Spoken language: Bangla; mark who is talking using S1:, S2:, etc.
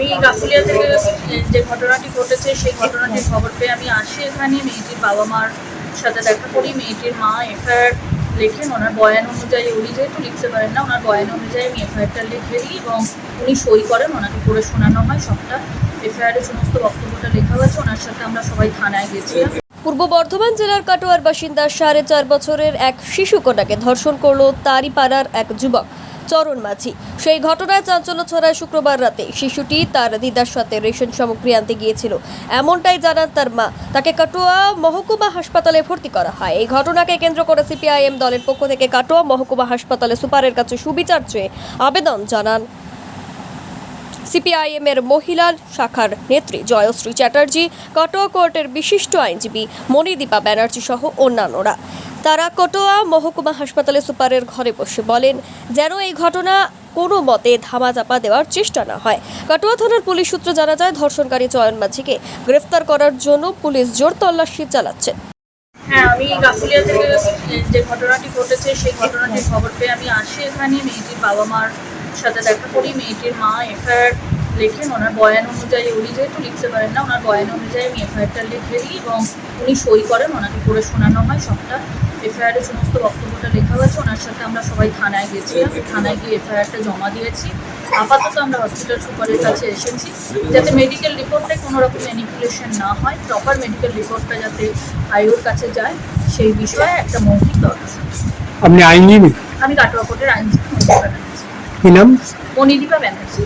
S1: আমি গাফুলিয়া থেকে যে ঘটনাটি ঘটেছে, সেই ঘটনাটির খবর পেয়ে আমি আসি এখানে। মেয়েটির বাবা মার সাথে দেখা করি। মেয়েটির মা এফআইআর লেখেন, ওনার বয়ান অনুযায়ী, উনি যেহেতু লিখতে পারেন না, ওনার বয়ান অনুযায়ী আমি এফআইআরটা লিখে দিই এবং উনি সই করেন, ওনাকে করে শোনানো হয় সবটা। এফআইআরের সমস্ত বক্তব্যটা লেখা হয়েছে। ওনার সাথে আমরা সবাই থানায় গেছিলাম।
S2: পূর্ব বর্ধমান জেলার কাটোয়ার বাসিন্দা সাড়ে চার বছরের এক শিশু কন্যাকে ধর্ষণ করল তারই পাড়ার এক যুবক। চরণ মাঝি। সেই ঘটনায় চাঞ্চল্য ছড়ায় শুক্রবার রাতে শিশুটি তার দিদার সাথে রেশন সামগ্রী আনতে গিয়েছিল। এমনটাই জানান তার মা। তাকে কাটোয়া মহকুমা হাসপাতালে ভর্তি করা হয়। এই ঘটনাকে কেন্দ্র করে সিপিআইএম দলের পক্ষ থেকে কাটোয়া মহকুমা হাসপাতালে সুপারের কাছে সুবিচার চেয়ে আবেদন জানান। সিপিআইএম এর মহিলা শাখার নেত্রী জয়শ্রী চ্যাটার্জি, কটোয়া কোর্টের বিশিষ্ট আইনজীবী মণিদীপা ব্যানার্জি সহ অন্যান্যরা। তারা কটোয়া মহকুমা হাসপাতালে সুপারের ঘরে বসে বলেন, যেন এই ঘটনা কোনো মতে ধামাচাপা দেওয়ার চেষ্টা না হয়। কাটোয়া থানার পুলিশ সূত্র জানা যায়, ধর্ষণকারী চয়ন মাঝিকে গ্রেফতার করার জন্য পুলিশ জোর তল্লাশি চালাচ্ছে।
S1: হ্যাঁ আমি গাফুলিয়া থেকে যে ঘটনাটি ঘটেছে, সেই ঘটনাটির খবর পেয়ে আমি আসি এখানে। মেয়েটির বাবা মার সাথে দেখা করি। মেয়েটির মা, এফআইআর লেখেন ওনার বয়ান অনুযায়ী উনি যেহেতু লিখতে পারেন না ওনার বয়ান অনুযায়ী আমি এফআইআরটা লিখে দিই এবং উনি সই করেন ওনাকে করে শোনানো হয় সবটা। এফআইআরের সমস্ত বক্তব্যটা লেখা হয়েছে ওনার সাথে আমরা সবাই থানায় গেছিলাম থানায় গিয়ে এফআইআরটা জমা দিয়েছি। আপাতত আমরা হসপিটাল সুপারের কাছে এসেছি যাতে মেডিকেল রিপোর্টে কোনো রকম ম্যানিপুলেশন না হয় প্রপার মেডিকেল রিপোর্টটা যাতে আইওর কাছে যায় সেই বিষয়ে একটা মৌখিক দরকার
S3: আপনি আইনজীবী?
S1: আমি কাটোয়া কোর্টের আইনজীবী
S3: কি নাম?
S1: মনিদীপা ব্যানার্জি।